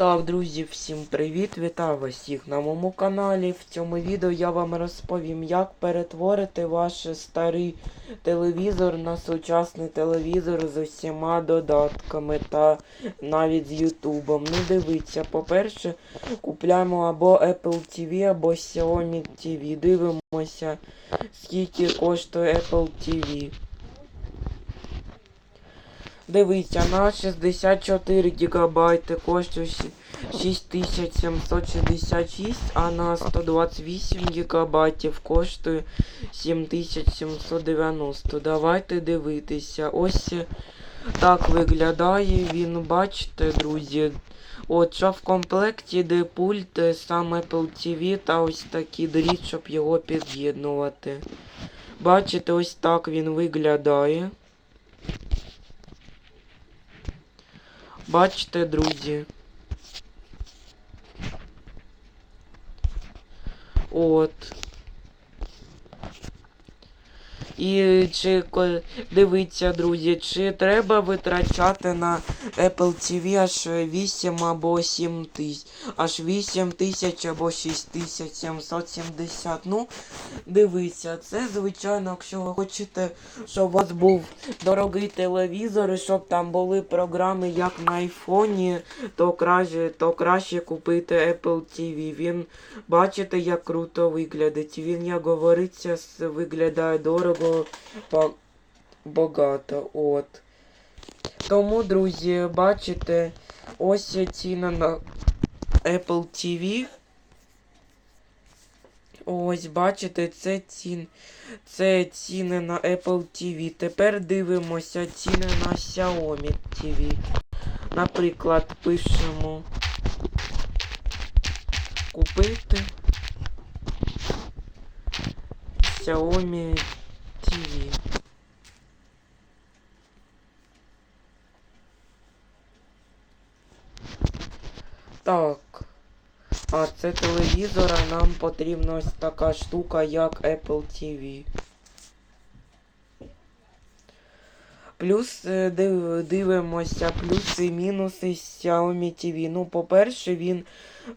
Так, друзі, всім привіт! Вітаю вас всіх на моєму каналі. В цьому відео я вам розповім, як перетворити ваш старий телевізор на сучасний телевізор з усіма додатками та навіть з Ютубом. Ну дивіться, по-перше, купляємо або Apple TV, або Xiaomi TV. Дивимося, скільки коштує Apple TV. Дивіться, на 64 гігабайти коштує 6766, а на 128 гігабайтів коштує 7790. Давайте дивитися. Ось так виглядає він, бачите, друзі. От що в комплекті йде пульт, е, сам Apple TV та ось такий дріт, щоб його під'єднувати. Бачите, ось так він виглядає. Бачите, друзі. От. І чи дивіться, друзі, чи треба витрачати на Apple TV аж 8 або 7 тисяч, аж 8 тисяч або 6770. Ну, дивіться, це звичайно, якщо ви хочете, щоб у вас був дорогий телевізор, і щоб там були програми як на айфоні, то краще, то краще купити Apple TV. Він бачите, як круто виглядить. Він, як говориться, виглядає дорого, ба- багато. От. Тому, друзі, бачите, ось ціна на Apple TV. Ось, бачите, це цін. Це ціни на Apple TV. Тепер дивимося ціни на Xiaomi TV. Наприклад, пишемо купити Xiaomi TV. Так. А це телевізора нам потрібна ось така штука, як Apple TV. Плюс е, дивимося плюси і мінуси Xiaomi TV. Ну, по-перше, він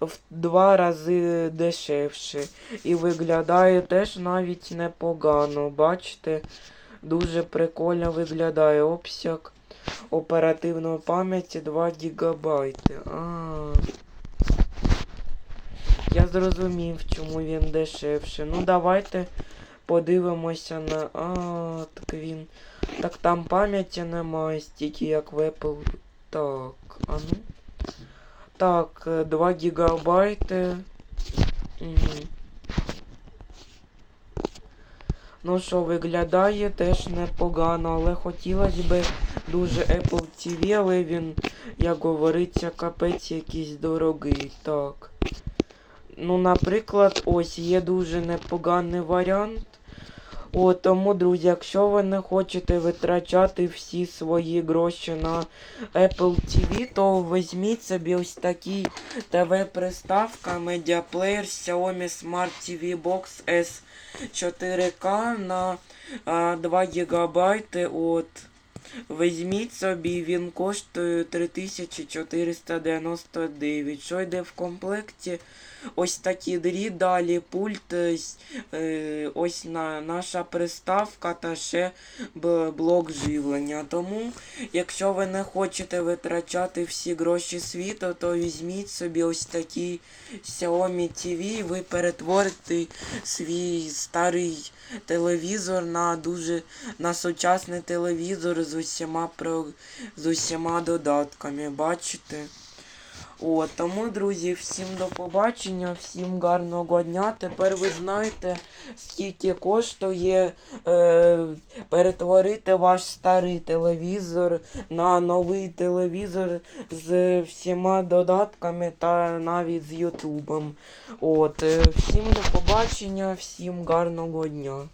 в два рази дешевше. І виглядає теж навіть непогано. Бачите, дуже прикольно виглядає обсяг оперативної пам'яті 2 гігабайти. А. Я зрозумів, чому він дешевше. Ну давайте подивимося на. А, так він. Так там пам'яті немає стільки, як в Apple. Так, а ну. Так, е, 2 гігабайти. Угу. Ну що, виглядає теж непогано, але хотілося б дуже Apple TV, але він, як говориться, капець якийсь дорогий. Так. Ну, наприклад, ось є дуже непоганий варіант. О, тому, друзі, якщо ви не хочете витрачати всі свої гроші на Apple TV, то візьміть собі ось такий ТВ-приставка Media Player Xiaomi Smart TV Box S 4K на а, 2 ГБ. Візьміть собі, він коштує 3499. Що йде в комплекті? Ось такі дріт, далі пульт, с- е, ось на, наша приставка та ще блок живлення. Тому, якщо ви не хочете витрачати всі гроші світу, то візьміть собі ось такий Xiaomi TV, і ви перетворите свій старий телевізор на дуже на сучасний телевізор з усіма про з усіма додатками. Бачите? О, тому, друзі, всім до побачення, всім гарного дня. Тепер ви знаєте, скільки коштує е, перетворити ваш старий телевізор на новий телевізор з всіма додатками та навіть з Ютубом. От, е, всім до побачення, всім гарного дня.